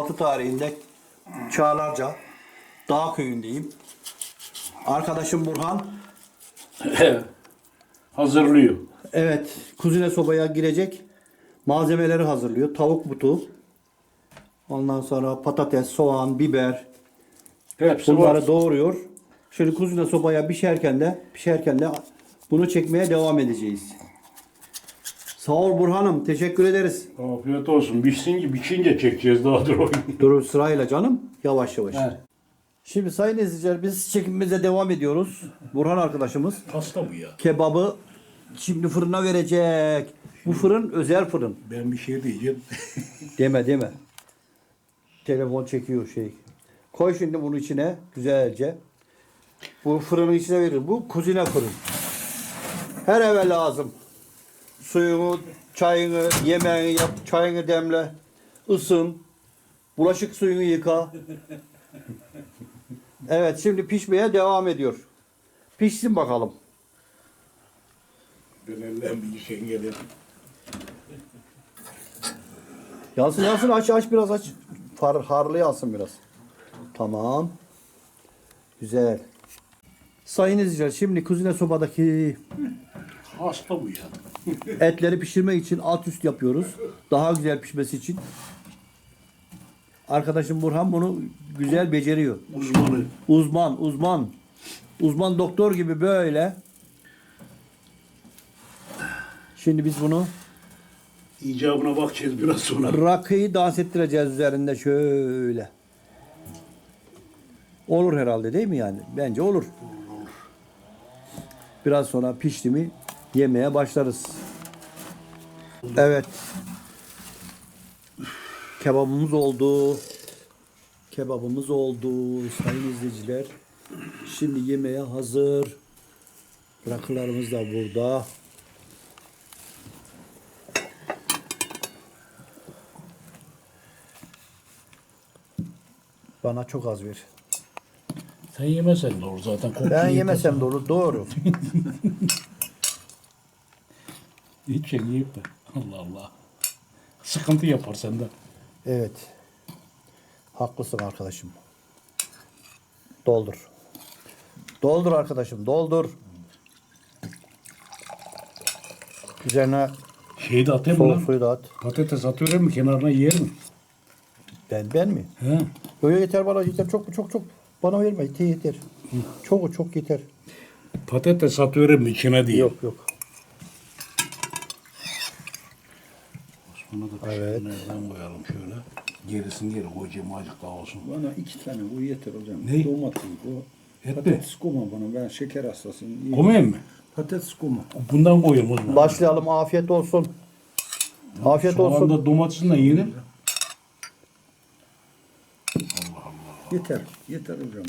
6 tarihinde Çağlarca Dağ köyündeyim. Arkadaşım Burhan Hazırlıyor. evet kuzine sobaya girecek malzemeleri hazırlıyor. Tavuk butu. Ondan sonra patates, soğan, biber Hepsi bunları var. doğuruyor. Şimdi kuzine sobaya pişerken de pişerken de bunu çekmeye devam edeceğiz. Sağ ol Burhan'ım. Teşekkür ederiz. Afiyet olsun. Pişsin ki biçince çekeceğiz daha dur. Dur sırayla canım. Yavaş yavaş. He. Şimdi sayın izleyiciler biz çekimimize devam ediyoruz. Burhan arkadaşımız Hasta bu ya. kebabı şimdi fırına verecek. Bu fırın özel fırın. Ben bir şey diyeceğim. Deme deme. Telefon çekiyor şey. Koy şimdi bunu içine güzelce. Bu fırının içine verir. Bu kuzine fırın. Her eve lazım. Suyunu, çayını, yemeğini yap, çayını demle. ısın. Bulaşık suyunu yıka. Evet şimdi pişmeye devam ediyor. Pişsin bakalım. ben elden bir şey gelir. Yansın yansın aç aç biraz aç. Far, harlı yansın biraz. Tamam. Güzel. Sayın izleyiciler şimdi kuzine sobadaki Hasta bu ya. Etleri pişirmek için alt üst yapıyoruz. Daha güzel pişmesi için. Arkadaşım Burhan bunu güzel beceriyor. Uzmanı. Uzman, uzman. Uzman doktor gibi böyle. Şimdi biz bunu İcabına bakacağız biraz sonra. rakıyı dans ettireceğiz üzerinde şöyle. Olur herhalde değil mi yani? Bence olur. Biraz sonra pişti mi yemeye başlarız. Evet. Kebabımız oldu. Kebabımız oldu sayın izleyiciler. Şimdi yemeğe hazır. Rakılarımız da burada. Bana çok az ver. Sen yemesen de olur zaten. Ben yemesem de olur. Doğru. Hiç şey yiyip de. Allah Allah. Sıkıntı yapar sende. Evet. Haklısın arkadaşım. Doldur. Doldur arkadaşım. Doldur. Üzerine Şeyi de atayım mı soğuk lan? suyu da at. Patates atıyorum mu kenarına yer mi? Ben ben mi? He. Böyle yeter bana yeter. Çok çok çok. Bana verme. Yeter yeter. Çok çok yeter. Patates atıyorum içine diye. Yok yok. Osman'a da Evet. nereden koyalım şöyle. Gerisini geri koyacağım azıcık daha olsun. Bana iki tane bu yeter hocam. Ne? Domates bu. Et? Patates koma bana. Ben şeker hastasıyım. Komayım mı? Patates koma. Bundan koyayım o zaman. Başlayalım. Afiyet olsun. Afiyet Şu olsun. anda domatesin de yiyelim. Yeter. Yeter hocam.